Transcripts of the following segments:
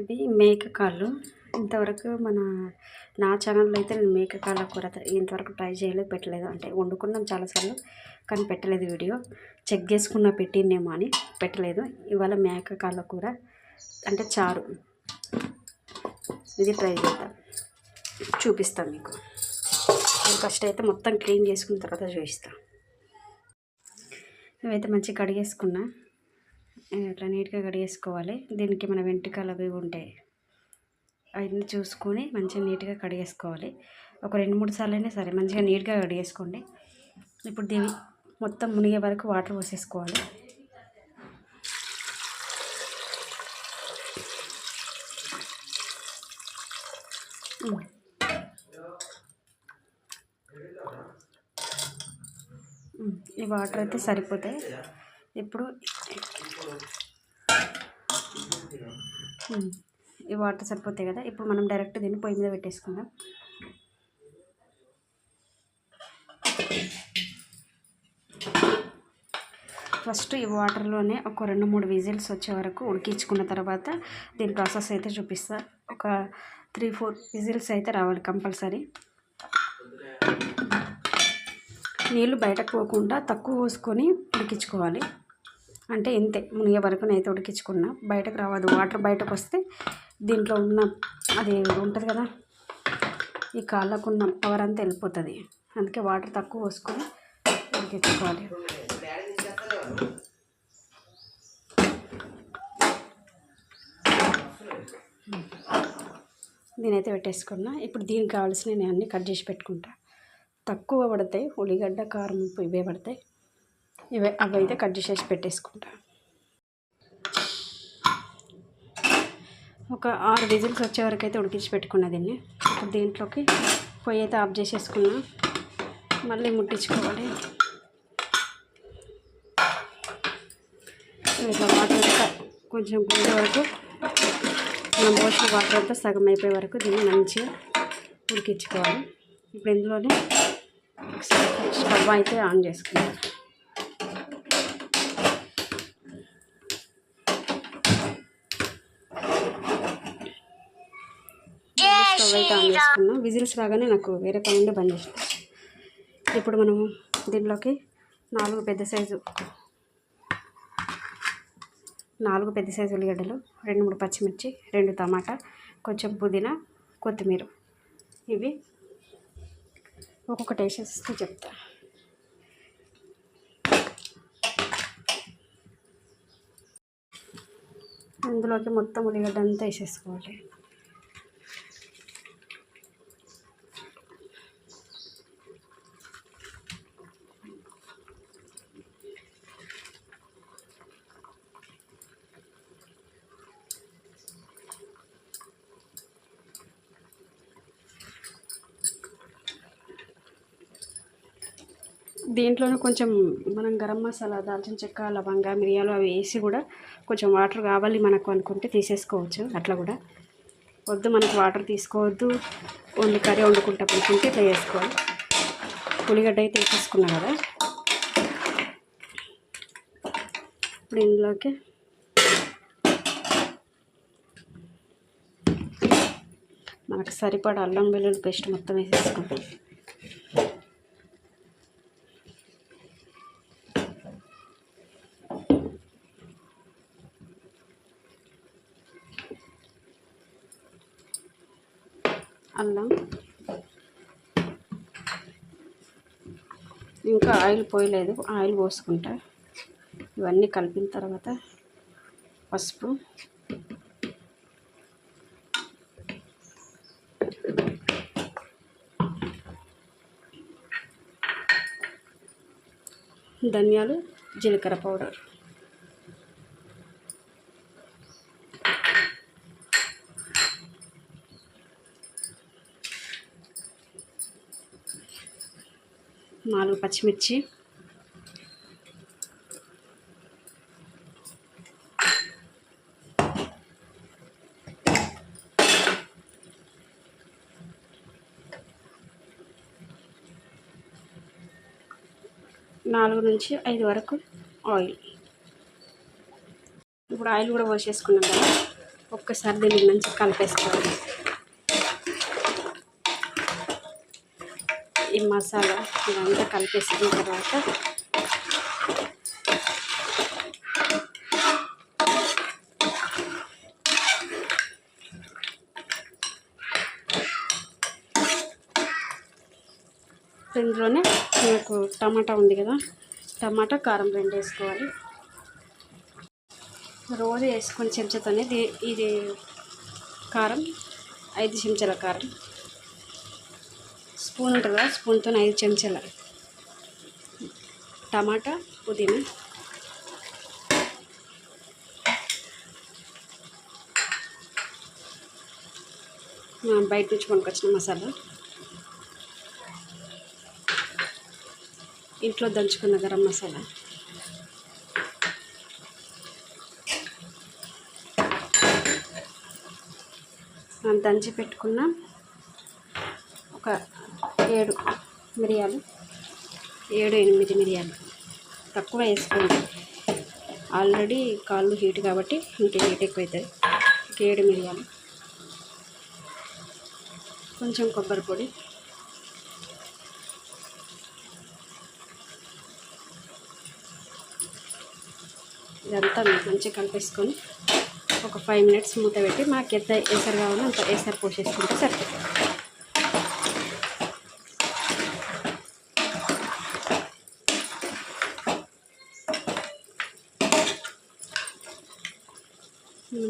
ఇవి మేక కాళ్ళు ఇంతవరకు మన నా ఛానల్లో అయితే నేను మేక కాళ్ళ కూర ఇంతవరకు ట్రై చేయలేదు పెట్టలేదు. అంటే వండుకున్నాం చాలాసార్లు కానీ పెట్టలేదు వీడియో. చెక్ చేసుకున్న పెట్టిందేమో అని పెట్టలేదు. ఇవాళ మేక కాళ్ళ కూర అంటే చారు. ఇది ట్రై చేద్దాం. చూపిస్తాను మీకు. ఫస్ట్ అయితే మొత్తం క్లీన్ చేసుకున్న తర్వాత చూపిస్తాను ఇవైతే మంచిగా కడిగేసుకున్నా. ఇట్లా నీట్గా కడిగేసుకోవాలి. దీనికి మన వెంట్రుకలు అవి ఉంటాయి అవన్నీ చూసుకొని మంచిగా నీట్గా కడిగేసుకోవాలి. ఒక రెండు మూడు సార్లు అయినా సరే మంచిగా నీట్గా కడిగేసుకోండి. ఇప్పుడు దీని మొత్తం మునిగే వరకు వాటర్ పోసేసుకోవాలి. ఈ వాటర్ అయితే సరిపోతాయి. ఇప్పుడు ఈ వాటర్ సరిపోతాయి కదా? ఇప్పుడు మనం డైరెక్ట్ దీన్ని పొయ్యి మీద పెట్టేసుకుందాం. ఫస్ట్ ఈ వాటర్లోనే ఒక రెండు మూడు విజిల్స్ వచ్చే వరకు ఉడికించుకున్న తర్వాత దీని ప్రాసెస్ అయితే చూపిస్తా. ఒక త్రీ ఫోర్ విజిల్స్ అయితే రావాలి కంపల్సరీ. నీళ్ళు బయటకు పోకుండా తక్కువ పోసుకొని ఉడికించుకోవాలి. అంటే ఇంతే. మునిగే వరకు నైతే ఉడికించుకున్నా. బయటకు రావద్దు. వాటర్ బయటకు వస్తే దీంట్లో ఉన్న అది ఉంటుంది కదా ఈ కాళ్ళకు ఉన్న పవర్ అంతా వెళ్ళిపోతుంది. అందుకే వాటర్ తక్కువ పోసుకొని ఉడికించుకోవాలి. నేనైతే పెట్టేసుకున్నా. ఇప్పుడు దీనికి కావాల్సిన నేను అన్నీ కట్ చేసి పెట్టుకుంటా. తక్కువ పడతాయి. ఉల్లిగడ్డ కారం ఉప్పు ఇవే పడతాయి. ఇవే అవి అయితే కట్ చేసేసి పెట్టేసుకుంటా. ఒక ఆరు విజిల్స్ వచ్చే వరకు అయితే ఉడికించి పెట్టుకున్నా దీన్ని. ఇప్పుడు దీంట్లోకి పొయ్యి అయితే ఆఫ్ చేసేసుకున్నా. మళ్ళీ ముట్టించుకోవాలి. ఇట్లా వాటర్ కొంచెం పోయే వరకు మనం పోసిన వాటర్ అంతా సగం అయిపోయే వరకు దీన్ని మంచిగా ఉడికించుకోవాలి. ఇప్పుడు ఇందులోనే స్టవ్ అయితే ఆన్ చేసుకున్నాను స్టవ్ అయితే ఆన్ చేసుకున్నాం. విజిల్స్ రాగానే నాకు వేరే పని ఉండి బంద్ చేసిన ఇప్పుడు మనం దీనిలోకి నాలుగు పెద్ద సైజు నాలుగు పెద్ద సైజు ఉల్లిగడ్డలు రెండు మూడు పచ్చిమిర్చి రెండు టమాటా కొంచెం పుదీనా కొత్తిమీర. ఇవి ఒక్కొక్కటి వేసేస్తే చెప్తా. అందులోకి మొత్తం ఉల్లిగడ్డ అంతా వేసేసుకోవాలి. దీంట్లోనే కొంచెం మనం గరం మసాలా దాల్చిన చెక్క లవంగా మిరియాలు అవి వేసి కూడా కొంచెం వాటర్ కావాలి మనకు అనుకుంటే తీసేసుకోవచ్చు అట్లా కూడా. వద్దు మనకు వాటర్ తీసుకోవద్దు. ఓన్లీ కర్రీ వండుకుంటా అనుకుంటే ఇట్లా వేసుకోవాలి ఉల్లిగడ్డ అయితే వేసేసుకున్నా కదా. ఇప్పుడు ఇందులోకి మనకు సరిపడా అల్లం వెల్లుల్లి పేస్ట్ మొత్తం వేసేసుకుంటాం అల్లం ఇంకా ఆయిల్ పోయలేదు. ఆయిల్ పోసుకుంటా. ఇవన్నీ కలిపిన తర్వాత పసుపు. ధనియాలు జీలకర్ర పౌడర్. నాలుగు పచ్చిమిర్చి. నాలుగు నుంచి ఐదు వరకు ఆయిల్. ఇప్పుడు ఆయిల్ కూడా పోసేసుకున్నాం కదా ఒక్కసారి దీన్ని మంచిగా కలిపేసుకోవాలి. ఈ మసాలా ఇదంతా కలిపేసిన తర్వాత ఇందులోనే మనకు టమాటా ఉంది కదా టమాటా కారం రెండు వేసుకోవాలి. రోజు వేసుకొని చెంచాతోనే ఇది కారం ఐదు చెంచాల కారం. స్పూన్ ఉంటుంది? కదా స్పూన్తో ఐదు చెంచాల టమాటా పుదీనా. బయట నుంచి కొనుకొచ్చిన మసాలా. ఇంట్లో దంచుకున్న గరం మసాలా. దంచి పెట్టుకున్న ఒక ఏడు మిరియాలు. ఏడు ఎనిమిది మిరియాలు. తక్కువ వేసుకోండి. ఆల్రెడీ కాళ్ళు హీట్ కాబట్టి ఇంకా హీట్ ఎక్కువ అవుతుంది ఇంక ఏడు మిరియాలు. కొంచెం కొబ్బరి పొడి. ఇదంతా మంచిగా కలిపేసుకొని ఒక ఫైవ్ మినిట్స్ మూత పెట్టి మాకు ఎంత ఎసరు కావాలో అంత ఎసరు పోసేసుకుంటే సరిపోతుంది.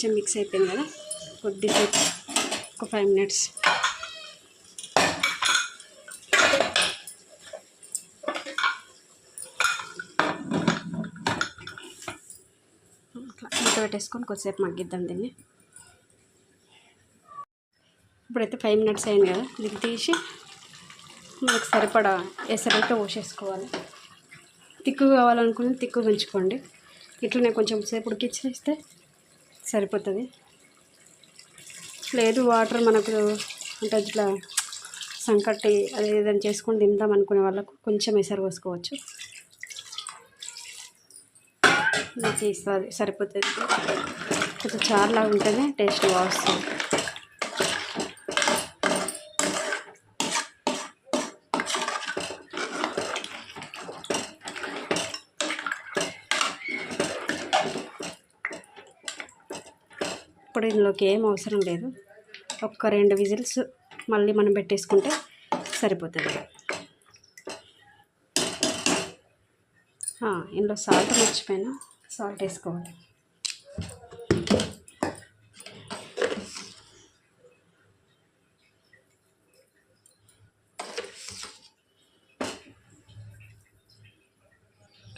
కొంచెం మిక్స్ అయిపోయింది కదా కొద్దిసేపు ఒక ఫైవ్ మినిట్స్ అట్లా మూత పెట్టేసుకొని కొద్దిసేపు మగ్గిద్దాం దీన్ని. ఇప్పుడైతే ఫైవ్ మినిట్స్ అయింది కదా దీన్ని తీసి మనకు సరిపడా ఎసరైతే పోసేసుకోవాలి. తిక్కు కావాలనుకుని తిక్కు పెంచుకోండి ఇట్లనే కొంచెం సేపు ఉడికిచ్చేస్తే సరిపోతుంది. లేదు వాటర్ మనకు అంటే ఇట్లా సంకట్టి అది ఏదైనా చేసుకొని తిందాం అనుకునే వాళ్ళకు కొంచెం ఎసరు పోసుకోవచ్చు. నాకు ఇస్తుంది సరిపోతుంది. కొంచెం చారులాగా ఉంటేనే టేస్ట్ బాగా వస్తుంది ఇప్పుడు ఇందులోకి ఏం అవసరం లేదు. ఒక్క రెండు విజిల్స్ మళ్ళీ మనం పెట్టేసుకుంటే సరిపోతుంది. ఇందులో సాల్ట్ మర్చిపోయినా. సాల్ట్ వేసుకోవాలి.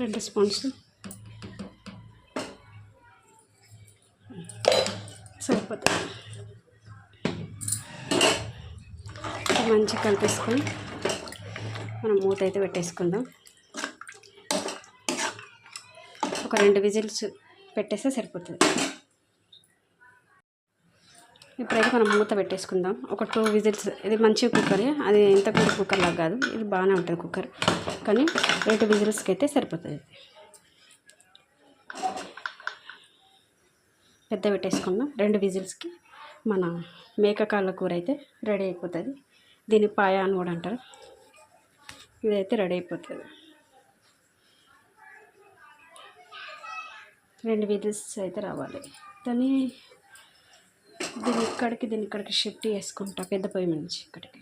రెండు స్పూన్స్ సరిపోతుంది. మంచిగా కలిపేసుకొని మనం మూత అయితే పెట్టేసుకుందాం. ఒక రెండు విజిల్స్ పెట్టేస్తే సరిపోతుంది. ఇప్పుడైతే మనం మూత పెట్టేసుకుందాం. ఒక టూ విజిల్స్ ఇది మంచి కుక్కరే అది ఎంత కూడా కుక్కర్ లాగా కాదు ఇది బాగానే ఉంటుంది కుక్కర్. కానీ రెండు విజిల్స్కి అయితే సరిపోతుంది. పెద్ద పెట్టేసుకుందాం రెండు విజిల్స్కి మన మేకకాళ్ళ కూర అయితే రెడీ అయిపోతుంది. దీన్ని పాయ అని కూడా అంటారు. ఇదైతే రెడీ అయిపోతుంది. రెండు విజిల్స్ అయితే రావాలి. దాన్ని దీన్ని ఇక్కడికి దీన్ని ఇక్కడికి షిఫ్ట్ చేసుకుంటా. పెద్ద పొయ్యి నుంచి ఇక్కడికి.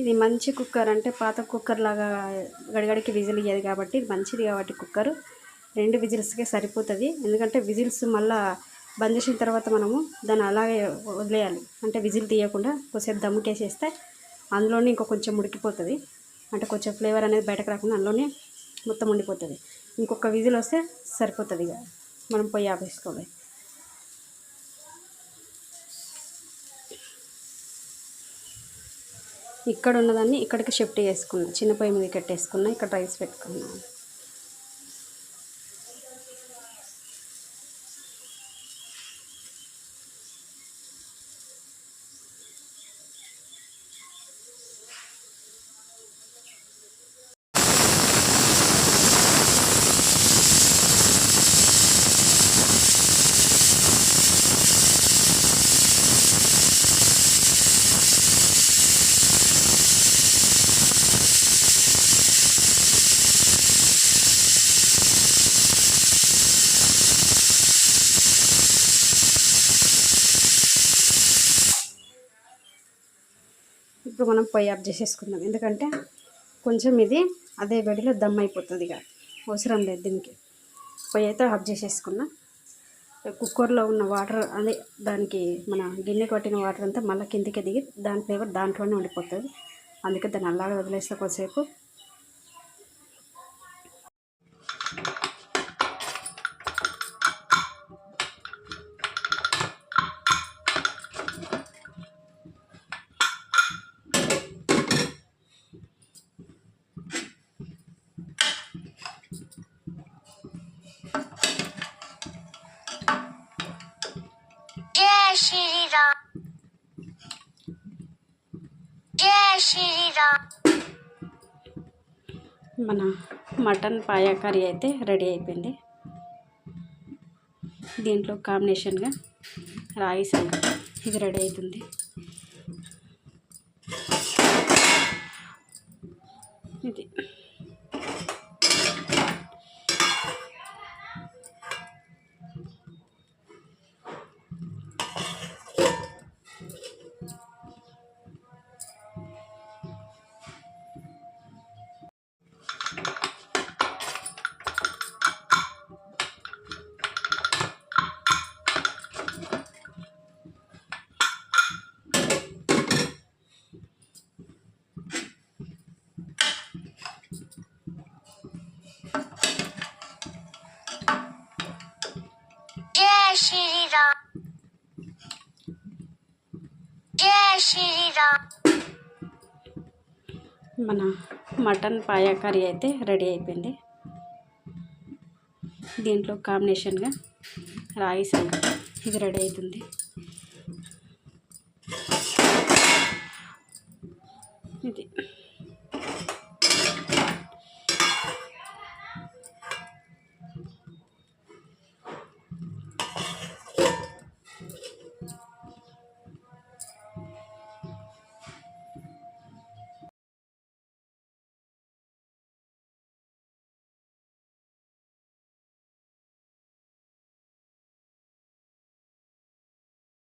ఇది మంచి కుక్కర్ అంటే పాత కుక్కర్ లాగా గడిగడికి విజిల్ ఇయ్యదు కాబట్టి ఇది మంచిది కాబట్టి కుక్కర్. రెండు విజిల్స్కే సరిపోతుంది. ఎందుకంటే విజిల్స్ మళ్ళా బంద్ చేసిన తర్వాత మనము దాన్ని అలాగే వదిలేయాలి. అంటే విజిల్ తీయకుండా కొద్దిసేపు దమ్ముకేసేస్తే అందులోనే ఇంకో కొంచెం ఉడికిపోతుంది అంటే కొంచెం ఫ్లేవర్ అనేది బయటకు రాకుండా అందులోనే మొత్తం ఉండిపోతుంది. ఇంకొక విజిల్ వస్తే సరిపోతుంది ఇక. మనం పొయ్యి ఆపేసుకోవాలి. ఇక్కడ ఉన్నదాన్ని ఇక్కడికి షిఫ్ట్ చేసుకున్నా చిన్న పొయ్యి మీద కట్టేసుకున్నా ఇక్కడ రైస్ పెట్టుకున్నాను. ఇప్పుడు మనం పొయ్యి ఆఫ్ చేసేసుకుందాం. ఎందుకంటే కొంచెం ఇది అదే వేడిలో దమ్ అయిపోతుంది ఇక. అవసరం లేదు దీనికి. పొయ్యి అయితే ఆఫ్ చేసేసుకున్నా. కుక్కర్లో ఉన్న వాటర్ అదే దానికి మన గిన్నె కొట్టిన వాటర్ అంతా మళ్ళీ కిందికి దిగి దాని ఫ్లేవర్ దాంట్లోనే ఉండిపోతుంది. అందుకే దాన్ని అలాగే వదిలేస్తే కొద్దిసేపు మన మటన్ పాయా కర్రీ అయితే రెడీ అయిపోయింది. దీంట్లో కాంబినేషన్గా రాగి సంగటి ఇది రెడీ అవుతుంది. శ్రీరామ్ మన మటన్ పాయ కర్రీ అయితే రెడీ అయిపోయింది. దీంట్లో కాంబినేషన్గా రాగి సంగ ఇది రెడీ అవుతుంది.